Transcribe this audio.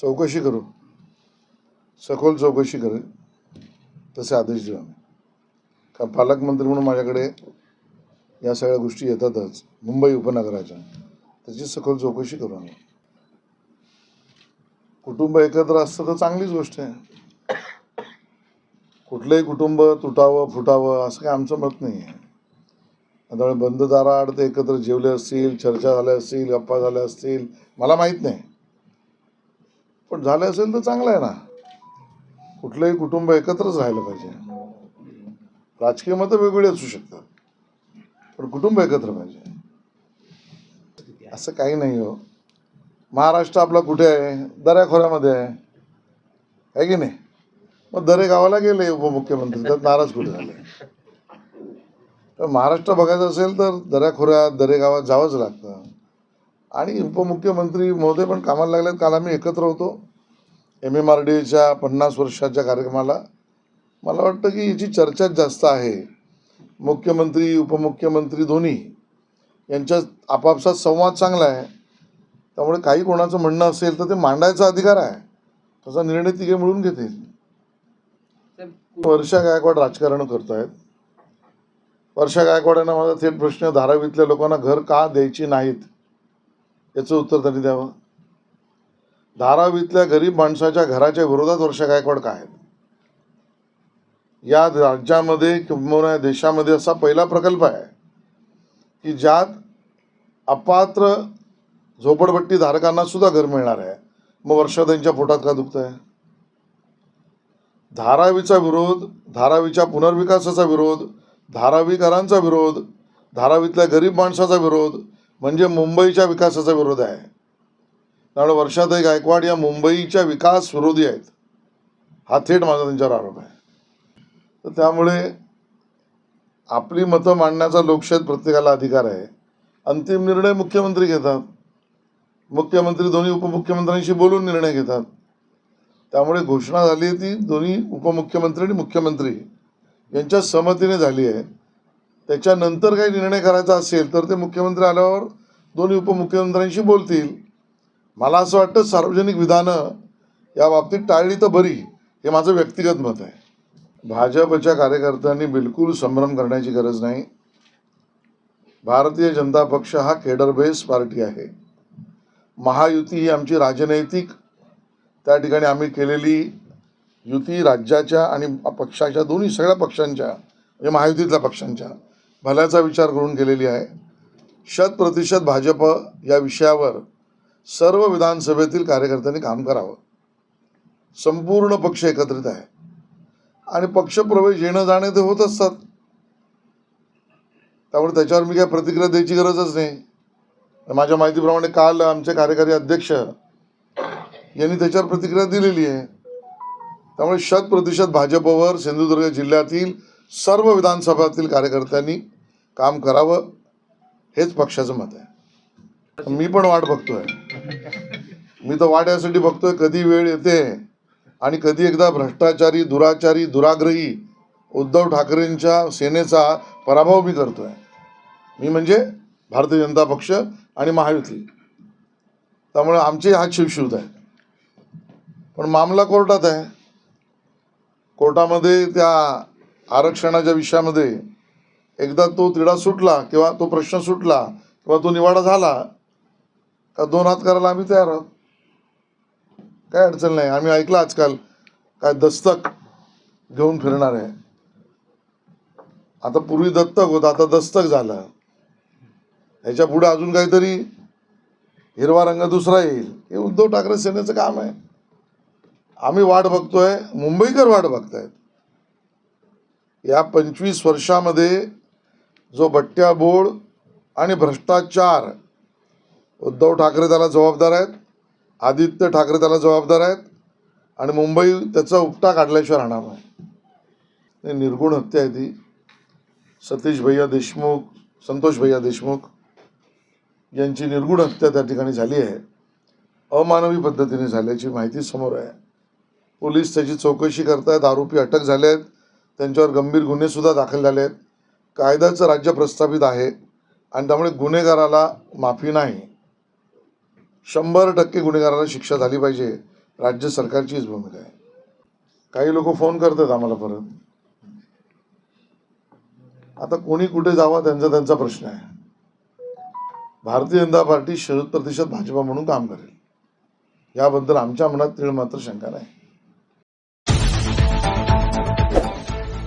चौकशी करू. सखोल चौकशी करेल. तसे आदेश देऊ आम्ही. कारण पालकमंत्री म्हणून माझ्याकडे या सगळ्या गोष्टी येतातच. मुंबई उपनगराच्या. त्याची सखोल चौकशी करू आम्ही. कुटुंब एकत्र असतं तर चांगलीच गोष्ट आहे. कुठलंही कुटुंब तुटावं फुटावं असं काही आमचं मत नाही आहे. त्यामुळे बंद दाराआड ते एकत्र जेवले असतील चर्चा झाल्या असतील गप्पा झाल्या असतील मला माहीत नाही. पण झालं असेल तर चांगलं आहे ना. कुठलंही कुटुंब एकत्रच राहिलं पाहिजे. राजकीय मतं वेगवेगळी असू शकतात. पण कुटुंब एकत्र पाहिजे. असं काही नाही हो. महाराष्ट्र आपला कुठे आहे? दऱ्याखोऱ्यामध्ये आहे. आहे की नाही? मग दरे गावाला गेले उपमुख्यमंत्री. तर नाराज कुठे झाले? तर महाराष्ट्र बघायचं असेल तर दऱ्याखोऱ्यात दरेगावात जावंच लागतं. आणि उपमुख्यमंत्री महोदय पण कामाला लागले काल आम्ही एकत्र होतो. एम एम आर डीच्या पन्नास वर्षाच्या कार्यक्रमाला. मला वाटतं की याची चर्चाच जास्त आहे. मुख्यमंत्री उपमुख्यमंत्री दोन्ही यांच्यात आपापसात संवाद चांगला आहे. त्यामुळे काही कोणाचं म्हणणं असेल तर ते मांडायचा अधिकार आहे. तसा निर्णय तिघे मिळून घेतील. वर्षा गायकवाड राजकारण करत आहेत वर्षा गायकवाड यांना माझा थेट प्रश्न धारावीतल्या लोकांना घर का द्यायची नाहीत? याचं उत्तर त्यांनी द्यावं. धारावीतल्या गरीब माणसाच्या घराच्या विरोधात वर्ष गायकवाड काय आहेत? या राज्यामध्ये किंबहुना देशामध्ये असा पहिला प्रकल्प आहे की ज्यात अपात्र झोपडपट्टी धारकांना सुद्धा घर मिळणार आहे. मग वर्षा त्यांच्या पोटात का दुखत आहे धारावीचा विरोध धारावीच्या पुनर्विकासाचा विरोध धारावीकरांचा विरोध धारावीतल्या गरीब माणसाचा विरोध म्हणजे मुंबईच्या विकासाचा विरोध आहे. त्यामुळे वर्षाताई गायकवाड या मुंबईच्या विकास विरोधी आहेत. हा थेट माझा त्यांच्यावर आरोप आहे. तर त्यामुळे आपली मतं मांडण्याचा लोकशाहीत प्रत्येकाला अधिकार आहे. अंतिम निर्णय मुख्यमंत्री घेतात. मुख्यमंत्री दोन्ही उपमुख्यमंत्र्यांशी बोलून निर्णय घेतात. त्यामुळे घोषणा झाली आहे ती दोन्ही उपमुख्यमंत्री आणि मुख्यमंत्री यांच्या सहमतीने झाली आहे. त्याच्यानंतर काही निर्णय करायचा असेल तर ते मुख्यमंत्री आल्यावर दोन्ही उपमुख्यमंत्र्यांशी बोलतील. मला असं वाटतं सार्वजनिक विधानं या बाबतीत टाळली तर बरी हे माझं व्यक्तिगत मत आहे. भाजपच्या कार्यकर्त्यांनी बिलकुल संभ्रम करण्याची गरज नाही. भारतीय जनता पक्ष हा केडर बेस पार्टी आहे. महायुती ही आमची राजनैतिक त्या ठिकाणी आम्ही केलेली युती राज्याच्या आणि पक्षाच्या दोन्ही सगळ्या पक्षांच्या म्हणजे महायुतीतल्या पक्षांच्या भल्याचा विचार करून केलेली आहे. शत प्रतिशत भाजप या विषयावर सर्व विधानसभेतील कार्यकर्त्यांनी काम करावं. संपूर्ण पक्ष एकत्रित आहे. आणि पक्षप्रवेश येणं जाणे ते होत असतात. त्यामुळे त्याच्यावर मी काय प्रतिक्रिया द्यायची गरजच नाही. माझ्या माहितीप्रमाणे काल आमचे कार्यकारी अध्यक्ष यांनी त्याच्यावर प्रतिक्रिया दिलेली आहे. त्यामुळे शत प्रतिशत भाजपवर सिंधुदुर्ग जिल्ह्यातील सर्व विधानसभातील कार्यकर्त्यांनी काम करावं. हेच पक्षाचं मत आहे. मी पण वाट बघतोय. मी तर वाट यासाठी बघतोय कधी वेळ येते आणि कधी एकदा भ्रष्टाचारी दुराचारी दुराग्रही उद्धव ठाकरेंच्या सेनेचा पराभव मी करतोय. मी म्हणजे भारतीय जनता पक्ष आणि महायुती. त्यामुळे आमचे हात शिवशिवत आहे. पण मामला कोर्टात आहे. कोर्टामध्ये त्या आरक्षणाच्या विषयामध्ये एकदा तो तिढा सुटला किंवा तो प्रश्न सुटला किंवा तो निवाडा झाला का दोन हात करायला आम्ही तयार आहोत? काय अडचण नाही. आम्ही ऐकलं आजकाल काय दस्तक घेऊन फिरणार आहे. आता पूर्वी दत्तक होतं आता दस्तक झालं. ह्याच्या पुढे अजून काहीतरी हिरवा रंग दुसरा येईल. हे उद्धव ठाकरे सेनेचं काम आहे. आम्ही वाट बघतोय मुंबईकर वाट बघतायत. या पंचवीस वर्षामध्ये जो बट्ट्याबोळ आणि भ्रष्टाचार. उद्धव ठाकरे त्याला जबाबदार आहेत. आदित्य ठाकरे त्याला जबाबदार आहेत. आणि मुंबई त्याचा उपटा काढल्याशिवाय राहणार नाही. निर्गुण हत्या आहे ती. सतीश भैया देशमुख संतोष भैया देशमुख यांची निर्गुण हत्या त्या ठिकाणी झाली आहे. अमानवी पद्धतीने झाल्याची माहिती समोर आहे. पोलीस त्याची चौकशी करतायत. आरोपी अटक झाले आहेत त्यांच्यावर गंभीर गुन्हेसुद्धा दाखल झाले आहेत कायद्याचं राज्य प्रस्थापित आहे आणि त्यामुळे गुन्हेगाराला माफी नाही. शंभर टक्के गुन्हेगाराला शिक्षा झाली पाहिजे. राज्य सरकारचीच भूमिका आहे. काही लोक फोन करतात आम्हाला परत. आता कोणी कुठे जावा त्यांचा त्यांचा प्रश्न आहे. भारतीय जनता पार्टी शरद प्रतिशत भाजपा म्हणून काम करेल. याबद्दल आमच्या मनात तीळ मात्र शंका नाही.